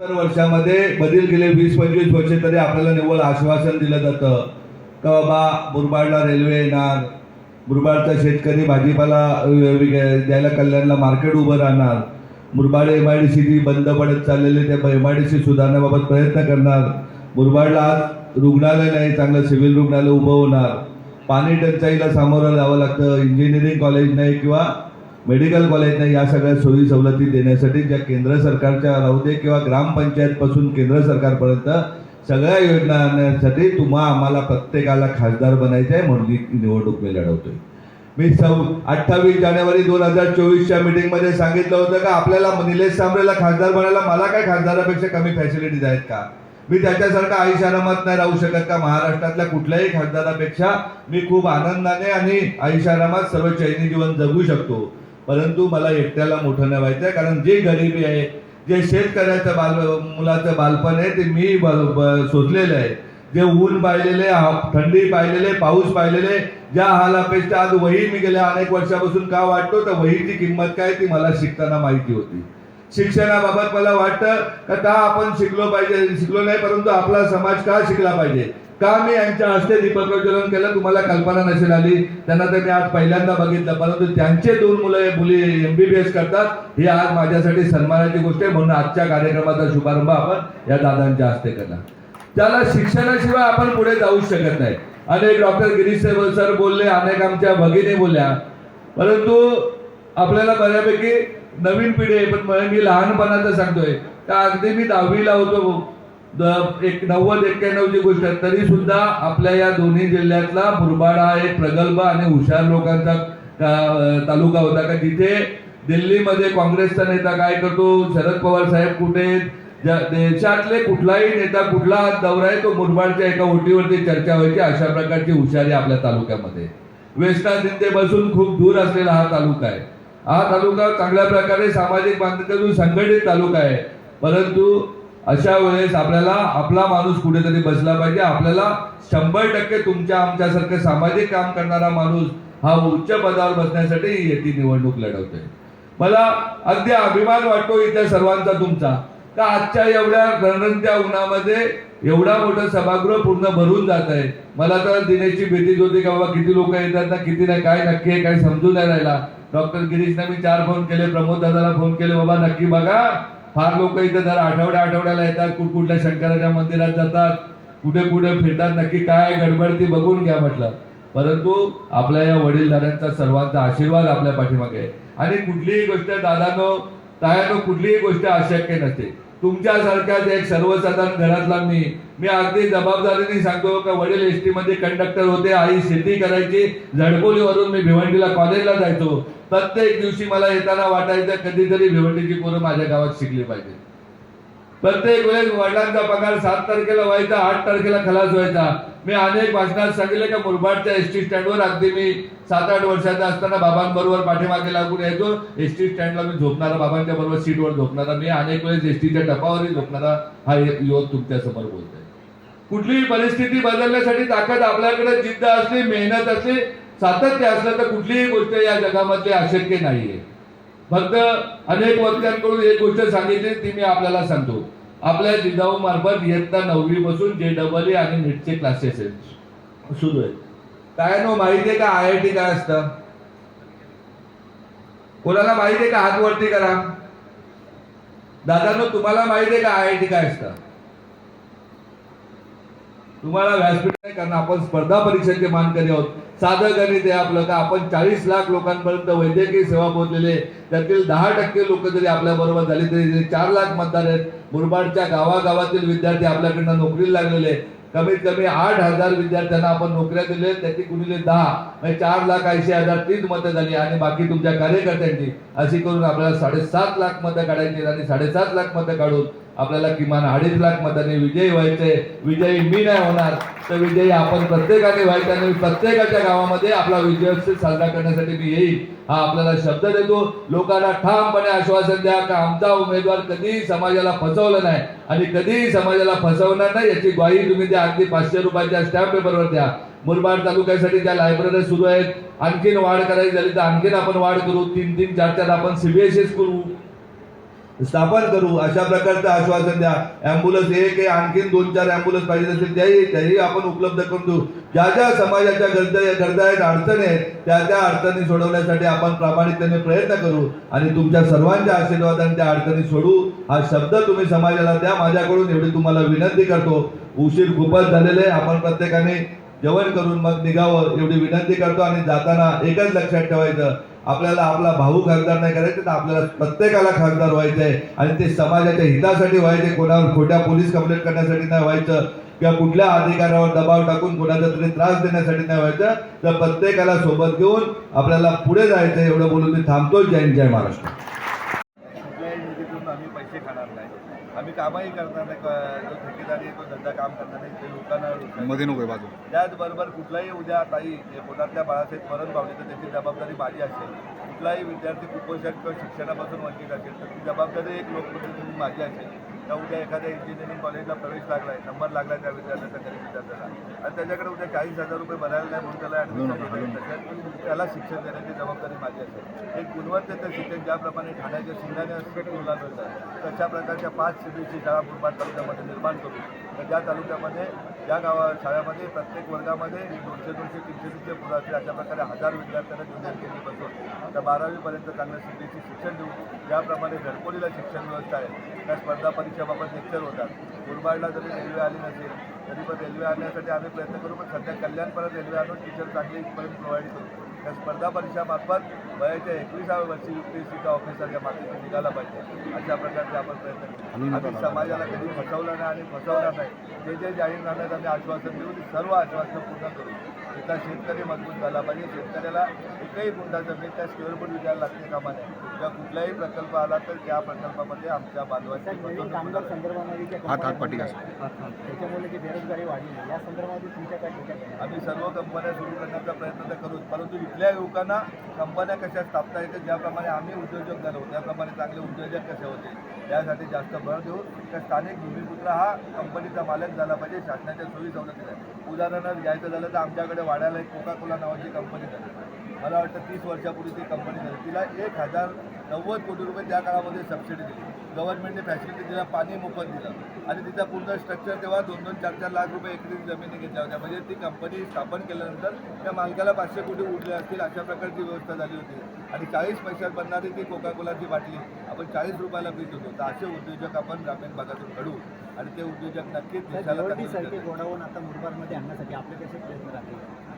सत्तर वर्षामध्ये बदल गेले वीस पंचवीस वर्षे तरी आपल्याला निव्वळ आश्वासन दिलं जातं. का बाबा मुरबाडला रेल्वे येणार मुरबाडचा शेतकरी भाजीपाला द्यायला कल्याणला मार्केट उभं राहणार Murbad M I D C बंद पडत चाललेले त्या एम आय डी सी सुधारण्याबाबत प्रयत्न करणार मुरबाडला आज रुग्णालय नाही चांगलं सिव्हिल रुग्णालय उभं होणार. पाणी टंचाईला सामोरं जावं लागतं इंजिनिअरिंग कॉलेज नाही किंवा मेडिकल कॉलेज नाही या सगळ्या सोयी सवलती देण्यासाठी ज्या केंद्र सरकारच्या राहू दे किंवा ग्रामपंचायतपासून केंद्र सरकारपर्यंत सगळ्या योजना आणण्यासाठी तुम्हा आम्हाला प्रत्येकाला खासदार बनायचं आहे म्हणून मी निवडणूक मी लढवतोय. मी सौ अठ्ठावीस जानेवारी दोन हजार चोवीसच्या मिटिंगमध्ये सांगितलं होतं का आपल्याला निलेश सांबरेला खासदार बनायला मला काय खासदारापेक्षा कमी फॅसिलिटीज आहेत का? मी त्याच्यासारखा आयुष्यारामात नाही राहू शकत का? महाराष्ट्रातल्या कुठल्याही खासदारापेक्षा मी खूप आनंदाने आणि आयुष्यारामात सर्व चैनी जीवन जगू शकतो. परंतु मला एकट्याला मोठं नाही व्हायचं आहे कारण जे गरिबी आहे जे शेतकऱ्याचं बाल मुलाचं बालपण आहे ते मी शोधलेलं आहे. जे ऊन पाहिलेले थंडी पाहिलेले पाऊस पाहिलेले ज्या हालापेक्षा आज वही मी गेल्या अनेक वर्षापासून का वाटतो तर वहीची किंमत काय ती मला शिकताना माहिती होती. शिक्षणाबाबत मला वाटतं का आपण शिकलो पाहिजे शिकलो नाही परंतु आपला समाज का शिकला पाहिजे? का मी यांच्या हस्ते दीपप्रज्वलन केलं? तुम्हाला कल्पना नसेल आली. त्यांना तर मी आज पहिल्यांदा बघितलं. परंतु त्यांचे दोन मुलं मुली एमबीबीएस करतात. ही आज माझ्यासाठी सन्मानाची गोष्ट आहे. म्हणून आजच्या कार्यक्रमाचा शुभारंभ आपण या दादांच्या हस्ते करणार. त्याला शिक्षणाशिवाय आपण पुढे जाऊ शकत नाही. अनेक डॉक्टर गिरीश सर सर बोलले अनेक आमच्या भगिनी बोलल्या. परंतु आपल्याला बऱ्यापैकी नवीन पिढी आहे. पण मी लहानपणाचं सांगतोय. का अगदी मी दहावीला होतो. एक नव्वद एक्क्याण्णवची गोष्ट आहे. तरी सुद्धा आपल्या या दोन्ही जिल्ह्यातला मुरबाडा हा एक प्रगल्भ आणि हुशार लोकांचा तालुका होता. का जिथे दिल्लीमध्ये काँग्रेसचा नेता काय करतो? शरद पवार साहेब कुठे? देशातले कुठलाही नेता कुठला दौरा आहे तो मुरबाडच्या एका ओटीवरती चर्चा व्हायची. अशा प्रकारची हुशारी आपल्या तालुक्यामध्ये. वेस्टा बसून खूप दूर असलेला हा तालुका आहे. हा तालुका चांगल्या प्रकारे सामाजिक बांधकातून संघटित तालुका आहे. परंतु अशा वेळेस आपल्याला आपला माणूस कुठेतरी बसला पाहिजे. आपल्याला शंभर टक्के तुमच्या आमच्यासारखं सामाजिक काम करणारा माणूस हा उच्च पदावर बसण्यासाठी येथे निवडणूक लढवते मला अगदी अभिमान वाटतो इथे सर्वांचा तुमचा. का आजच्या एवढ्या रणरणत्या उन्हामध्ये एवढा मोठा सभागृह पूर्ण भरून जात आहे. मला तर दिनेशची भीतीच होती का बाबा किती लोक येतात ना किती नाही काय नक्की आहे काय समजून नाही राहिला. डॉक्टर गिरीशने मी चार फोन केले प्रमोद दादाला फोन केले बाबा नक्की बघा. फार लोक इथं जर आठवड्या आठवड्याला येतात कुठ कुठल्या शंकराच्या मंदिरात जातात कुठे कुठे फिरतात नक्की काय गडबड ती बघून घ्या म्हटलं. परंतु आपल्या या वडीलधाऱ्यांचा सर्वांचा आशीर्वाद आपल्या पाठीमागे आहे. आणि कुठलीही गोष्ट दादानो तायानो कुठलीही गोष्ट अशक्य नसते. तुमच्यासारख्याच एक सर्वसाधारण घरातला मी मी अगदी जबाबदारीने सांगतो का वडील एस टी मध्ये कंडक्टर होते आई शेती करायची झडकोलीवरून मी भिवंडीला कॉलेजला जायचो. प्रत्येक दिवशी मला येताना वाटायचं कधीतरी भिवंडीची पोरं माझ्या गावात शिकली पाहिजे. प्रत्येक वेळेस वडिलांचा पगार सात तारखेला व्हायचा आठ तारखेला खलास व्हायचा. मी अनेक भाषणात सांगितले का मुरबाडच्या एस टी स्टँडवर अगदी मी सात आठ वर्षाचा असताना बाबांबरोबर पाठीमागे लागून यायचो. एस टी स्टँडला मी झोपणारा बाबांच्या बरोबर सीटवर झोपणारा. मी अनेक वेळेस एस टीच्या टपावरही झोपणारा हा युवक तुमच्यासमोर बोलतोय. कुठलीही परिस्थिती बदलण्यासाठी ताकद आपल्याकडे जिद्द असली मेहनत असली सातत्य असलं तर कुठलीही गोष्ट या जगामध्ये अशक्य नाहीये. फक्त अनेक वक्त्यांकडून एक गोष्ट सांगितली ती मी आपल्याला सांगतो. आपल्या जिजाऊ मार्फत इयत्ता नववी पासून जे डबल ई आणि नीटचे क्लासेस आहेत. सुरू आहेत. काय नो माहिती आहे का आय आय टी काय असतं? कोणाला माहिती आहे का हात वरती करा? दादानो तुम्हाला माहिती आहे का आय आय टी काय असतं? तुम्हाला व्यासपीठ नाही कारण आपण स्पर्धा परीक्षेचे मानकरी आहोत? साधं गणित आहे आपलं. का आपण चाळीस लाख लोकांपर्यंत वैद्यकीय सेवा पोहोचलेले त्यातील दहा टक्के लोक जरी आपल्या बरोबर झाले तरी चार लाख मतदार आहेत. मुरबाडच्या गावागावातील विद्यार्थी आपल्याकडनं नोकरीला लागलेले आहेत. कमीत कमी आठ हजार विद्यार्थ्यांना आपण नोकऱ्या दिल्या त्याची गुणिले दहा म्हणजे चार लाख ऐंशी हजार तीच मतं झाली आणि बाकी तुमच्या कार्यकर्त्यांची. अशी करून आपल्याला साडेसात लाख मतं काढायची आणि साडेसात लाख मतं काढून आपल्याला किमान अडीच लाख मताने विजयी व्हायचे विजयी मी नाही होणार तर विजयी आपण प्रत्येकाने व्हायचं आणि प्रत्येकाच्या गावामध्ये आपला विजयोत्सव साजरा करण्यासाठी मी येईल हा आपल्याला शब्द देतो. लोकांना ठामपणे आश्वासन द्या का आमचा उमेदवार कधीही समाजाला फसवलं नाही आणि कधीही समाजाला फसवणार नाही याची ग्वाही तुम्ही द्या. अगदी पाचशे रुपयाच्या स्टॅम्प पेपरवर द्या. मुरबाड तालुक्यासाठी ज्या लायब्ररी सुरू आहेत आणखीन वाढ करायची झाली तर आणखीन आपण वाढ करू. तीन तीन चार चार आपण सीबीएसई स्कूल स्थापन करू अशा प्रकारचं आश्वासन द्या. ॲम्ब्युलन्स एक आहे आणखीन दोन चार ॲम्ब्युलन्स पाहिजे असेल त्याही त्याही आपण उपलब्ध करून देऊ. ज्या ज्या समाजाच्या गरजा गरजा आहेत अडचणी आहेत त्या त्या अडचणी सोडवण्यासाठी आपण प्रामाणिकतेने प्रयत्न करू आणि तुमच्या सर्वांच्या आशीर्वादाने त्या अडचणी सोडू. हा शब्द तुम्ही समाजाला द्या. माझ्याकडून एवढी तुम्हाला विनंती करतो. उशीर खूपच झालेले आहे. आपण प्रत्येकाने जेवण करून मग निघावं एवढी विनंती करतो आणि जाताना एकच लक्षात ठेवायचं आपल्याला आपला भाऊ खासदार नाही करायचं तर आपल्याला प्रत्येकाला खासदार व्हायचं आहे. आणि ते समाजाच्या हितासाठी व्हायचे कोणावर खोट्या पोलीस कंप्लेंट करण्यासाठी नाही व्हायचं किंवा कुठल्या अधिकारावर दबाव टाकून कोणाचा तरी त्रास देण्यासाठी नाही व्हायचं तर प्रत्येकाला सोबत घेऊन आपल्याला पुढे जायचं एवढं बोलून मी थांबतो जय जय महाराष्ट्र कुठल्याही निधीतून आम्ही पैसे खाणार नाही आम्ही कामही करणार नाही जो ठेकेदारी तो धंदा काम करणार नाही ते लोकांना मध्ये नको बाजू. त्याचबरोबर कुठलाही उद्या ताई जे पोटातल्या बाळासाहेब मरण पावले तर त्याची जबाबदारी माझी असेल. कुठलाही विद्यार्थी कुपोषण किंवा शिक्षणापासून वंचित असेल तर ती जबाबदारी एक लोकप्रतिनिधी माझी असेल. तर उद्या एखाद्या इंजिनिअरिंग कॉलेजला प्रवेश लागला आहे नंबर लागला आहे त्या विद्यार्थ्याचा गरीब विद्यार्थ्याला आणि त्याच्याकडे उद्या चाळीस हजार रुपये भरायला नाही म्हणून त्याला ॲडमिशन तसेच त्याला शिक्षण देण्याची जबाबदारी माझी असेल. एक गुणवत्तेचं शिक्षण ज्याप्रमाणे ठाण्याच्या शिंगाने स्कूलला मिळतं तशा प्रकारच्या पाच सीबीएसई शाळा मुरबाड तालुक्यामध्ये निर्माण करू तर ज्या तालुक्यामध्ये या गावा शाळेमध्ये प्रत्येक वर्गामध्ये दोनशे दोनशे तीनशे तीनशे मुलं असतील. अशा प्रकारे हजार विद्यार्थ्यांना ज्युनियर केली बसून त्या बारावीपर्यंत त्यांना सीबीएसई शिक्षण देऊ ज्याप्रमाणे घरपोलीला शिक्षण व्यवस्था आहे. त्या स्पर्धा परीक्षेबाबत लेक्चर होतात. मुरबाडला जरी रेल्वे आली नसेल तरी पण रेल्वे आणण्यासाठी आम्ही प्रयत्न करू पण सध्या कल्याणपर्यंत रेल्वे आणून टीचर चांगली पर्यंत प्रोव्हाइड करू. त्या स्पर्धा परीक्षामार्फत वयाच्या एकविसाव्या वर्षी यू पी एस सीचा ऑफिसर या मातीतून निघाला पाहिजे. अशा प्रकारचे आपण प्रयत्न आम्ही समाजाला कधी फसवलं नाही आणि फसवणार नाही. जे जे जाहीरनाम्यात आम्ही आश्वासन देऊ ते सर्व आश्वासनं पूर्ण करू. तिथला शेतकरी मजबूत झाला पाहिजे. शेतकऱ्याला एकही गुंठा जमीन त्या स्क्वेअर फूट विकायला लागते कामा नये किंवा कुठलाही प्रकल्प आला तर त्या प्रकल्पामध्ये आमच्या बांधवांची फसवणूक कामगार. संदर्भामध्ये त्याच्यामुळे जी बेरोजगारी वाढली या संदर्भामध्ये तुमच्या काय? आम्ही सर्व कंपन्या सुरू करण्याचा प्रयत्न तर करूच. परंतु इथल्या युवकांना कंपन्या कशा स्थापता येतील ज्याप्रमाणे आम्ही उद्योजक झालो त्याप्रमाणे चांगले उद्योजक कसे होते यासाठी जास्त भर देऊ तर स्थानिक भूमिपुत्र हा कंपनीचा मालक झाला पाहिजे शासनाच्या सोयी सवलती उदाहरणार्थ घ्यायचं झालं तर आमच्याकडे वाड्याला एक कोका कोला नावाची कंपनी झाली. मला वाटतं तीस वर्षापूर्वी ती कंपनी झाली. तिला एक हजार नव्वद कोटी रुपये त्या काळामध्ये सबसिडी दिली. गव्हर्नमेंटने फॅसिलिटी दिला पाणी मोफत दिलं. आणि तिचा पूर्ण स्ट्रक्चर तेव्हा दोन दोन चार चार लाख रुपये एकरी जमिनी घेतल्या होत्या. म्हणजे ती कंपनी स्थापन केल्यानंतर त्या मालकाला पाचशे कोटी उरले असतील अशा प्रकारची व्यवस्था झाली होती. आणि चाळीस पैशात बनणारी ती कोका कोलाची बाटली आपण चाळीस रुपयाला पित होतो. तर असे उद्योजक आपण ग्रामीण भागातून घडू. आणि ते उद्योजक नक्कीच देशाला आता आणण्यासाठी आपले कसे प्रयत्न राहतील?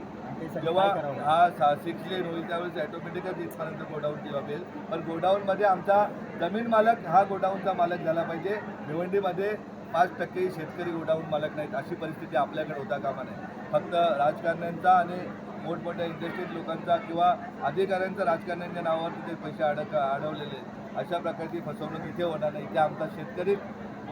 जेव्हा? हा सिक्स लेन होईल त्यावेळेस ऑटोमॅटिकच इथपर्यंत गोडाऊन ठेवावेल पण गोडाऊनमध्ये आमचा जमीन मालक हा गोडाऊनचा मालक झाला पाहिजे भिवंडीमध्ये पाच टक्के शेतकरी गोडाऊन मालक नाहीत अशी परिस्थिती आपल्याकडे होता कामा नये फक्त राजकारण्यांचा आणि मोठमोठ्या इंडस्ट्रीत लोकांचा किंवा अधिकाऱ्यांचा राजकारण्यांच्या नावावर तिथे पैसे अडक अडवलेले. अशा प्रकारची फसवणूक इथे होणार नाही इथे आमचा शेतकरी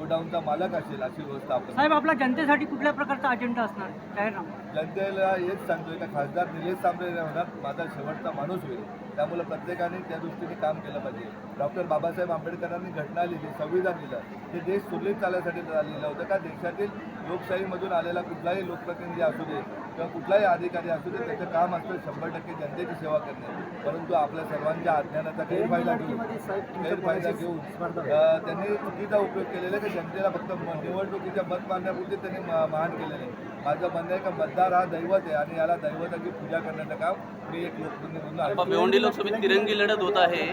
गोडाऊनचा मालक असेल अशी व्यवस्था आपण साहेब आपला जनतेसाठी कुठल्या प्रकारचा अजेंडा असणार? जाहीरनामा जनतेला हेच सांगतोय का खासदार निलेश सांबरे होणार माझा शेवटचा माणूस होईल. त्यामुळे प्रत्येकाने त्या दृष्टीने काम केलं पाहिजे. डॉक्टर बाबासाहेब आंबेडकरांनी घटना लिहिली संविधान लिहिलं. ते देश सुरळीत चालण्यासाठी लिहिलं होतं का? देशातील लोकशाहीमधून आलेला कुठलाही लोकप्रतिनिधी असू दे किंवा कुठलाही अधिकारी असू दे त्याचं काम असतं शंभर टक्के जनतेची सेवा करणे. परंतु आपल्या सर्वांच्या अज्ञानाचा गैरफायदा घेऊन गैरफायदा घेऊन त्यांनी चुकीचा उपयोग केलेला आहे की जनतेला फक्त निवडणुकीच्या मत मारण्यापुरते त्यांनी महान केलेलं आहे. माझं म्हणणं आहे का मतदार हा दैवत आहे आणि याला दैवताची पूजा करण्याचं काम मी एक लोकप्रतिनिधी. भिवंडी लोकसभेत तिरंगी लढत होत आहे.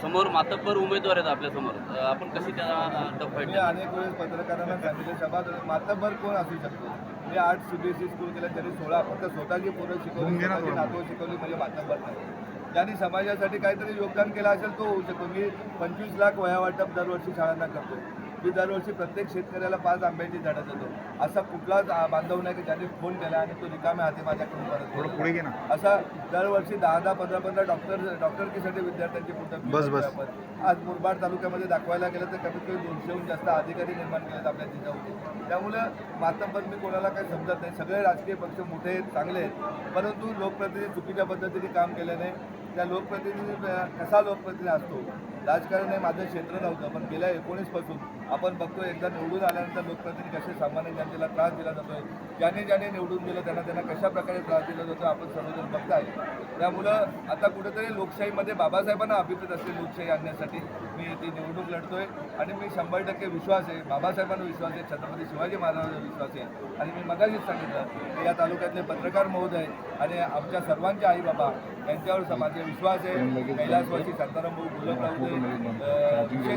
समोर मातब्बर उमेदवार आहेत आपल्यासमोर. आपण कशी मी अनेक वेळेस पत्रकारांना सांगितले सभा मातबर कोण असू शकतो? मी आठ सीबीएसई स्कूल केलं तरी सोळा फक्त स्वतःची पोरं शिकवली स्वतःची नातवं शिकवली म्हणजे मातबर नाही. ज्यांनी समाजासाठी काहीतरी योगदान केलं असेल तो होऊ शकतो. मी पंचवीस लाख वया वाटप दरवर्षी शाळांना करतो मी दरवर्षी प्रत्येक शेतकऱ्याला पाच आंब्याची झाडं देतो. असा कुठलाच बांधव नाही की ज्यांनी फोन केला आणि तो रिकाम्या हाती माझ्याकडून परत थोडं गेला. पुढे ना. असा दरवर्षी दहा दहा पंधरा पंधरा डॉक्टर डॉक्टरकीसाठी विद्यार्थ्यांची पुस्तक बस, बस. आपण आज मुरबाड तालुक्यामध्ये दाखवायला गेलं तर कमीत कमी दोनशेहून जास्त अधिकारी निर्माण केलेत आपल्या जिल्ह्यामध्ये त्यामुळं मातंबर मी कोणाला काही समजत नाही. सगळे राजकीय पक्ष मोठे आहेत चांगले आहेत. परंतु लोकप्रतिनिधी चुकीच्या पद्धतीने काम केल्याने त्या लोकप्रतिनिधी कसा लोकप्रतिनिधी असतो? राजकारण हे माझं क्षेत्र नव्हतं पण गेल्या एकोणीसपासून आपण बघतो एकदा निवडून आल्यानंतर लोकप्रतिनिधी कसे सामान्य जनतेला त्रास दिला जातोय ज्याने ज्याने निवडून दिलं त्यांना त्यांना कशा प्रकारे त्रास दिला जातो आपण सर्वजण बघताय. त्यामुळं आता कुठेतरी लोकशाहीमध्ये बाबासाहेबांना अभिप्रेत असलेली लोकशाही आणण्यासाठी. मी ती निवडणूक लढतोय आणि मी शंभर टक्के विश्वास आहे बाबासाहेबांना विश्वास आहे छत्रपती शिवाजी महाराजांना विश्वास आहे. आणि मी मगाशीच सांगितलं की या तालुक्यातले पत्रकार महोदय आणि आमच्या सर्वांचे आई बाबा यांच्यावर माझा विश्वास आहे. कैलासवासी शांताराम भाऊ गुलाब राहू दे विजय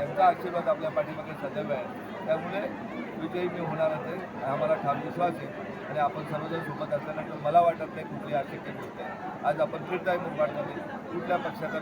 यांचा आशीर्वाद आपल्या पाठीमागे सदैव आहे. त्यामुळे विजयी मी होणारच आहे. आम्हाला ठाम विश्वास आहे. आणि आपण सर्वजण सोबत असल्यानंतर मला वाटत नाही कुठली अशक्य गोष्ट आहे. आज आपण फिरताय मुंबईमध्ये कुठल्या पक्षाचा